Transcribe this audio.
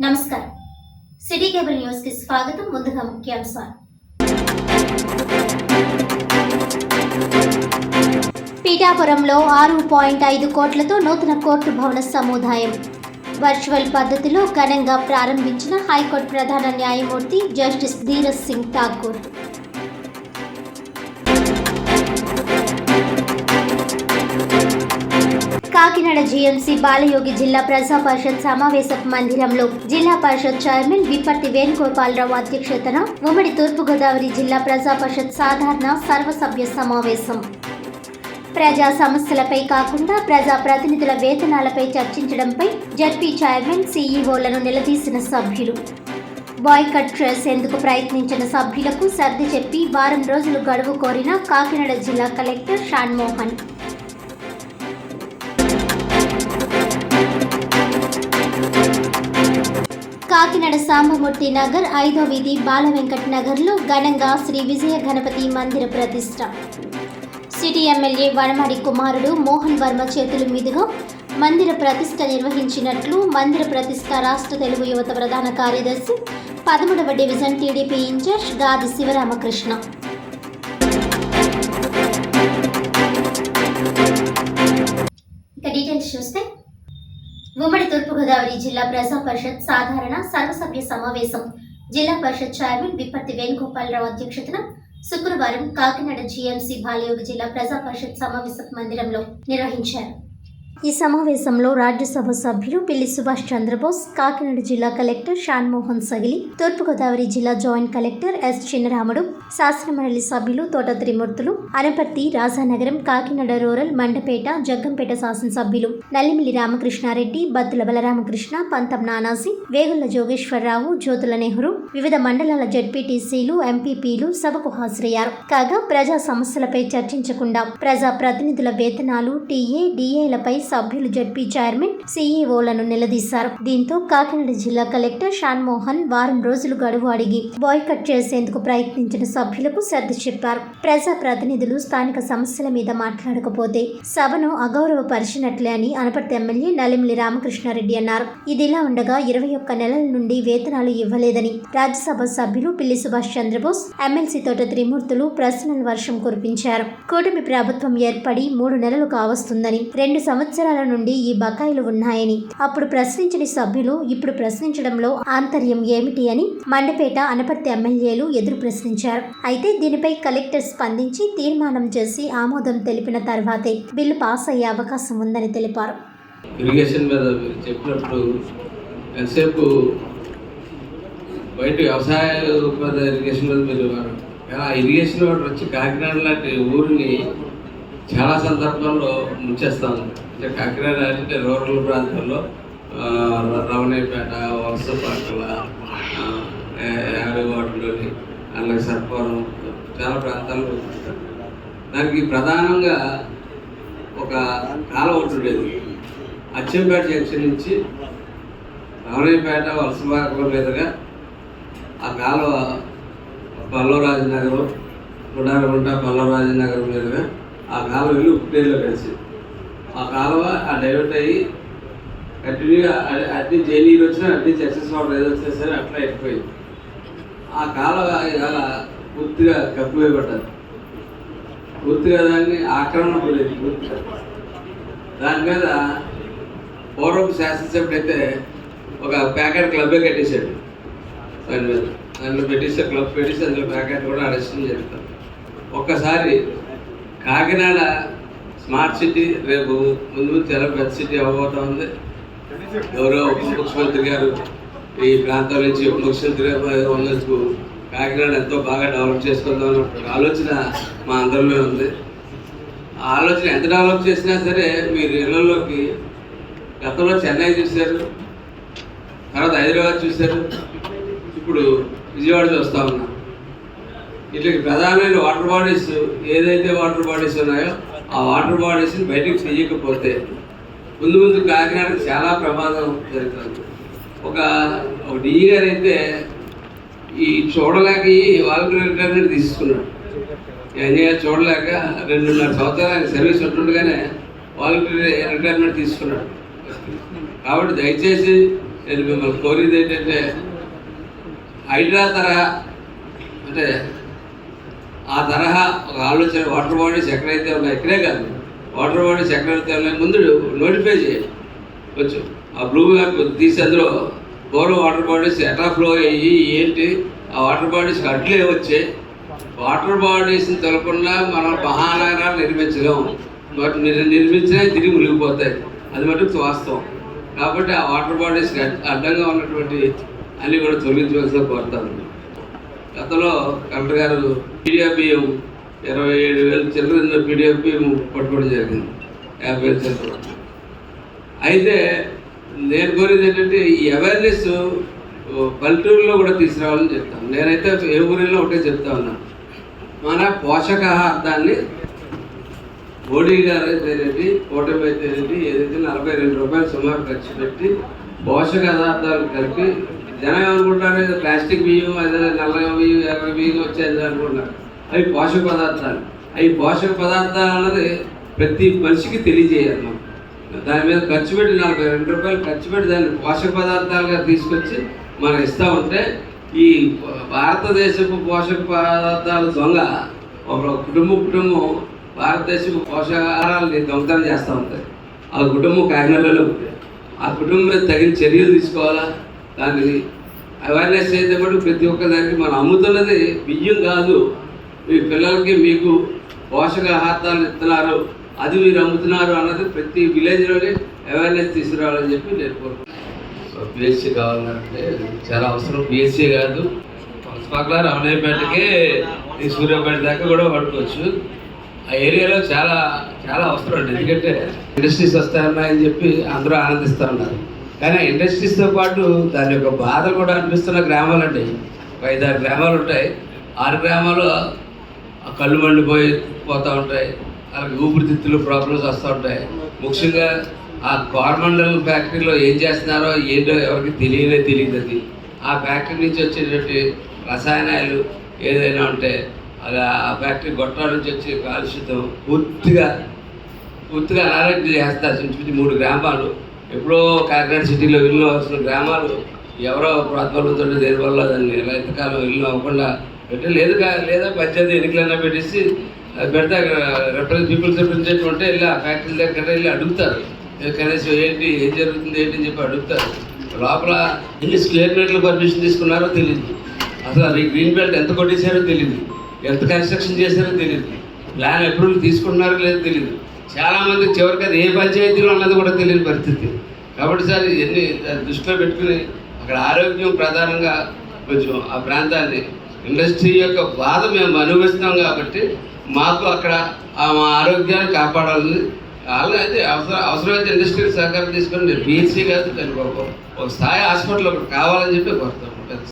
నమస్కారం. City cable న్యూస్కి స్వాగతం. ముందుగా ముఖ్యాంశాలు. పీఠాపురంలో ఆరు పాయింట్ ఐదు కోట్లతో నూతన కోర్టు భవన సముదాయం. వర్చువల్ పద్ధతిలో ఘనంగా ప్రారంభించిన హైకోర్టు ప్రధాన న్యాయమూర్తి జస్టిస్ ధీరజ్ సింగ్ ఠాకూర్. కాకినాడ జీఎంసీ బాలయోగి జిల్లా ప్రజా పరిషత్ సమావేశ మందిరంలో జిల్లా పరిషత్ చైర్మన్ విప్పర్తి వేణుగోపాలరావు అధ్యక్షతన ఉమ్మడి తూర్పుగోదావరి జిల్లా ప్రజా పరిషత్ సాధారణ సర్వసభ్య సమావేశం. ప్రజా సమస్యలపై కాకుండా ప్రజా ప్రతినిధుల వేతనాలపై చర్చించడంపై జడ్పీ చైర్మన్ సీఈఓలను నిలదీసిన సభ్యులు. బాయ్కట్ చేసేందుకు ప్రయత్నించిన సభ్యులకు సర్ది చెప్పి వారం రోజులు గడువు కోరిన కాకినాడ జిల్లా కలెక్టర్ షాన్ కాకినాడ సాంబమూర్తి నగర్ ఐదో వీధి బాల వెంకట్ నగర్లో ఘనంగా శ్రీ విజయ గణపతి మందిర ప్రతిష్ట. సిటీ ఎమ్మెల్యే వనమాడి కుమారుడు మోహన్ వర్మ చేతుల మీదుగా మందిర ప్రతిష్ట నిర్వహించినట్లు మందిర ప్రతిష్ట రాష్ట్ర తెలుగు యువత ప్రధాన కార్యదర్శి పదమూడవ డివిజన్ టీడీపీ ఇన్ఛార్జ్ గాది శివరామకృష్ణ. ఇక డీటెయిల్స్ చూస్తే ఉమ్మడి తూర్పుగోదావరి జిల్లా ప్రజా పరిషత్ సాధారణ సర్వసభ్య సమావేశం. జిల్లా పరిషత్ చైర్మన్ విప్పర్తి వేణుగోపాలరావు అధ్యక్షతన శుక్రవారం కాకినాడ జీఎంసీ బాలయోగ జిల్లా ప్రజా పరిషత్ సమావేశ మందిరంలో నిర్వహించారు. ఈ సమావేశంలో రాజ్యసభ సభ్యులు పిల్లి సుభాష్ చంద్రబోస్ కాకినాడ జిల్లా కలెక్టర్ షాన్ మోహన్ సగిలి తూర్పుగోదావరి జిల్లా జాయింట్ కలెక్టర్ ఎస్ చిన్నరాముడు శాసనమండలి సభ్యులు తోట త్రిమూర్తులు అనపర్తి రాజానగరం కాకినాడ రూరల్ మండపేట జగ్గంపేట శాసనసభ్యులు నల్లిమిల్లి రామకృష్ణారెడ్డి బత్తుల బలరామకృష్ణ పంతం నానాసి వేగుల జోగేశ్వరరావు జ్యోతుల నెహ్రూ వివిధ మండలాల జడ్పీటీసీలు ఎంపీపీలు సభకు హాజరయ్యారు. కాగా ప్రజా సమస్యలపై చర్చించకుండా ప్రజా ప్రతినిధుల వేతనాలు టీఏ డిఏలపై సభ్యులు జడ్పీ చైర్మన్ సీఈఓలను నిలదీశారు. దీంతో కాకినాడ జిల్లా కలెక్టర్ షాన్ మోహన్ వారం రోజులు గడువు అడిగి బాయ్కట్ చేసేందుకు ప్రయత్నించిన సభ్యులకు సర్ది చెప్పారు. ప్రజా ప్రతినిధులు స్థానిక సమస్యల మీద మాట్లాడకపోతే సభను అగౌరవపరిచినట్లే అని అనపర్తి ఎమ్మెల్యే నలిమిలి రామకృష్ణారెడ్డి అన్నారు. ఇదిలా ఉండగా ఇరవై ఒక్క నెలల నుండి వేతనాలు ఇవ్వలేదని రాజ్యసభ సభ్యులు పిల్లి సుభాష్ చంద్రబోస్ ఎమ్మెల్సీ తోట త్రిమూర్తులు ప్రశ్నల వర్షం కురిపించారు. కూటమి ప్రభుత్వం ఏర్పడి మూడు నెలలు కావస్తుందని రెండు సంవత్సరాలు నుండి ఈ బకాయిలు ఉన్నాయని. అప్పుడు ప్రశ్నించని సభ్యులు ఇప్పుడు ప్రశ్నించడంలో ఆంతర్యం ఏమిటి అని మండపేట అనపర్తి ఎమ్మెల్యేలు ఎదురు ప్రశ్నించారు. అయితే దీనిపై కలెక్టర్ స్పందించి తీర్మానం చేసి ఆమోదం తెలిపిన తర్వాతే బిల్లు పాస్ అయ్యే అవకాశం ఉందని తెలిపారు. ఇరిగేషన్ మీద మీరు చెప్పినప్పుడు ఎంతసేపు బయట వ్యవసాయ మీద ఇరిగేషన్ మీద మీరు ఇరిగేషన్ వాడు వచ్చి కాకినాడ లాంటి ఊరిని చాలా సందర్భాల్లో ముంచేస్తాం అంటే కాకినాడ అంటే రూరల్ ప్రాంతాల్లో రవణయ్యపేట వలస వలసపాటల యాభై వాటిలోని అలాగే సర్పవరం చాలా ప్రాంతాల్లో ఉంటారు. దానికి ప్రధానంగా ఒక కాల ఒకటి ఉండేది అచ్చంపేట జంక్షన్ నుంచి రమణయ్యపేట వలసపాకల మీదుగా ఆ కాలువ పల్లవరాజు నగరం గుడారగుంట పల్లవరాజనగరం మీదుగా ఆ కాలువ వెళ్ళి ఉప్పుటేరులో కలిసి. ఆ కాలువ ఆ డైవర్ట్ అయ్యి కంటిన్యూగా అన్ని జైనీరు వచ్చినా అన్ని చర్చస్ వాటర్ ఏదో వచ్చినా సరే అట్లా అయిపోయింది. ఆ కాలువ ఇవాళ పూర్తిగా కప్పివేయబడ్డది పూర్తిగా దాన్ని ఆక్రమణ పోలేదు పూర్తిగా. దాని మీద పూర్వం శాసనసభ్యుడు అయితే ఒక ప్యాకెట్ క్లబ్బే కట్టేశాడు. దాని మీద. దాంట్లో పెట్టేసే క్లబ్ పెట్టేసి అందులో ప్యాకెట్ కూడా అరెస్టింగ్ జరుగుతాం ఒక్కసారి కాకినాడ స్మార్ట్ సిటీ రేపు ముందు చాలా పెద్ద సిటీ అవ్వబోతా ఉంది. గౌరవ ఉప ముఖ్యమంత్రి గారు ఈ ప్రాంతం నుంచి ఉప ముఖ్యమంత్రి ఉన్నందుకు కాకినాడ ఎంతో బాగా డెవలప్ చేసుకుందాం ఆలోచన మా అందరిలో ఉంది. ఆ ఆలోచన ఎంత డెవలప్ చేసినా సరే మీరు ఇళ్ళలోకి గతంలో చెన్నై చూశారు తర్వాత హైదరాబాద్ చూశారు. ఇప్పుడు విజయవాడ చూస్తా ఉన్నాం. వీటికి ప్రధానమైన వాటర్ బాడీస్ ఏదైతే వాటర్ బాడీస్ ఉన్నాయో ఆ వాటర్ బాడీస్ని బయటకు తీయకపోతే ముందు ముందు కాకినాడకి చాలా ప్రమాదం జరుగుతుంది. ఒక ఒక డిఈ గారు అయితే ఈ చూడలేక ఈ వాలంటీర్ రిటైర్మెంట్ తీసుకున్నాడు. ఎంజాయ్ చూడలేక రెండున్నర సంవత్సరాలు ఆయన సర్వీస్ ఉంటుండగానే వాలంటీర్ రిటైర్మెంట్ తీసుకున్నాడు. కాబట్టి దయచేసి నేను మిమ్మల్ని కోరేది ఏంటంటే హైడ్రా తరహా అంటే ఆ తరహా ఒక ఆలోచన వాటర్ బాడీస్ ఎక్కడైతే ఉన్నాయో ఇక్కడే కాదు. వాటర్ బాడీస్ ఎక్కడైతే ఉన్నాయో ముందు నోటిఫై చేయాలి. కొంచెం ఆ బ్లూ మ్యాప్ తీసి అందులో పూర్వం వాటర్ బాడీస్ ఎట్లా ఫ్లో అయ్యి ఏంటి ఆ వాటర్ బాడీస్ అట్లే వచ్చాయి వాటర్ బాడీస్ని తెలకుండా మనం మహానగరాలు నిర్మించలేం. వాటిని నిర్మించినా తిరిగి మునిగిపోతాయి. అది మటుకు వాస్తవం. కాబట్టి ఆ వాటర్ బాడీస్కి అడ్డంగా ఉన్నటువంటి అన్నీ కూడా తొలగించవలసిన కోరుతాను. గతంలో కలెక్టర్ గారు పీడిఎఫ్ బియ్యం ఇరవై ఏడు వేల చిల్లర పీడిఎఫ్ బియ్యం పట్టుకోవడం జరిగింది. యాభై వేల చిల్లర. అయితే నేను కోరేది ఏంటంటే ఈ అవేర్నెస్ పల్లెటూరులో కూడా తీసుకురావాలని చెప్తాను. నేనైతే ఏ ఊరిలో ఒకటే చెప్తా ఉన్నాను మన పోషకాహార్థాన్ని మోడీ గారు అయితేనేంటి కూటమి అయితేనేంటి ఏదైతే నలభై రెండు రూపాయలు సుమారు ఖర్చు పెట్టి పోషక పదార్థాలు కలిపి జనం ఏమనుకుంటారు ఏదో ప్లాస్టిక్ బియ్యం ఏదైనా నల్ల బియ్యం ఎర్ర బియ్యం వచ్చేది అనుకుంటారు అవి పోషక పదార్థాలు. అవి పోషక పదార్థాలు అన్నది ప్రతి మనిషికి తెలియజేయాలి మనం. దాని మీద ఖర్చు పెట్టి నలభై రెండు రూపాయలు ఖర్చు పెట్టి దాన్ని పోషక పదార్థాలుగా తీసుకొచ్చి మనం ఇస్తూ ఉంటే ఈ భారతదేశపు పోషక పదార్థాల దొంగ ఒక కుటుంబ కుటుంబం భారతదేశపు పోషకాహారాలని దొంగతనం చేస్తూ ఉంటాయి ఆ కుటుంబం కాకినాడలో ఉంది ఆ కుటుంబం మీద తగిన చర్యలు తీసుకోవాలా? దాన్ని అవేర్నెస్ చేసేటప్పుడు ప్రతి ప్రతి ఒక్కదానికి మనం అమ్ముతున్నది బియ్యం కాదు. మీ పిల్లలకి మీకు పోషకాహారాలు ఇస్తున్నారు. అది మీరు అమ్ముతున్నారు అన్నది ప్రతి విలేజ్లోనే అవేర్నెస్ తీసుకురావాలని చెప్పి నేను కోరుకుంటున్నాను. బిఎస్సీ కావాలంటే చాలా అవసరం. బిఎస్సీ కాదు. పక్కల రమణయ్యపేటకి ఈ సూర్యాపేట దాకా కూడా పడుకోవచ్చు ఆ ఏరియాలో చాలా చాలా అవసరం అండి. ఎందుకంటే ఇండస్ట్రీస్ వస్తాయన్నాయని చెప్పి అందరూ ఆనందిస్తూ ఉన్నారు. కానీ ఇండస్ట్రీస్తో పాటు దాని యొక్క బాధ కూడా అనిపిస్తున్న గ్రామాలండి. ఒక ఐదారు గ్రామాలు ఉంటాయి. ఆరు గ్రామాలు కళ్ళు మండిపోయి పోతూ ఉంటాయి. అలాగే ఊపిరితిత్తులు ప్రాబ్లమ్స్ వస్తూ ఉంటాయి. ముఖ్యంగా ఆ కార్మండల్ ఫ్యాక్టరీలో ఏం చేస్తున్నారో ఏంటో ఎవరికి తెలియనే తెలియదు అది. ఆ ఫ్యాక్టరీ నుంచి వచ్చేటువంటి రసాయనాలు ఏదైనా ఉంటే అది ఆ ఫ్యాక్టరీ గొట్టాల నుంచి వచ్చే కాలుష్యతం పూర్తిగా పూర్తిగా అనారోగ్యం చేస్తారు ఇంచుమించు మూడు గ్రామాలు. ఎప్పుడో కాకినాడ సిటీలో ఇల్లు అసలు గ్రామాలు ఎవరో ప్రాతిపదికతో దేని వల్ల దాన్ని ఎలా ఎంతకాలం ఇల్లు అవ్వకుండా పెట్టి లేదు కా- లేదా పంచాయతీ ఎన్నికలైనా పెట్టేసి అది పెడితే రిప్రజెంట్ పీపుల్స్ రిప్రజెంటేటివ్ ఉంటే వెళ్ళి ఆ ఫ్యాక్టరీ దగ్గర వెళ్ళి అడుగుతారు. కనీసం ఏంటి ఏం జరుగుతుంది ఏంటి అని చెప్పి అడుగుతారు. లోపల ఎన్ని స్క్వేర్ మీటర్లు పర్మిషన్ తీసుకున్నారో తెలియదు అసలు అది గ్రీన్ బెల్ట్ ఎంత కొట్టేశారో తెలియదు ఎంత కన్స్ట్రక్షన్ చేశారో తెలియదు ప్లాన్ అప్రూవల్ తీసుకుంటున్నారో లేదో తెలియదు చాలామంది చివరికి అది ఏ పంచాయతీలో ఉన్నది కూడా తెలియని పరిస్థితి. కాబట్టి సార్ ఇవన్నీ దృష్టిలో పెట్టుకుని అక్కడ ఆరోగ్యం ప్రధానంగా కొంచెం ఆ ప్రాంతాన్ని ఇండస్ట్రీ యొక్క బాధ మేము అనుభవిస్తాం కాబట్టి మాకు అక్కడ మా ఆరోగ్యాన్ని కాపాడాలని అలాగే అవసరం అవసరమైతే ఇండస్ట్రీ సహకారం తీసుకొని నేను కాదు దానికి ఒక ఒక స్థాయి హాస్పిటల్ ఒకటి కావాలని చెప్పి కోరుతాం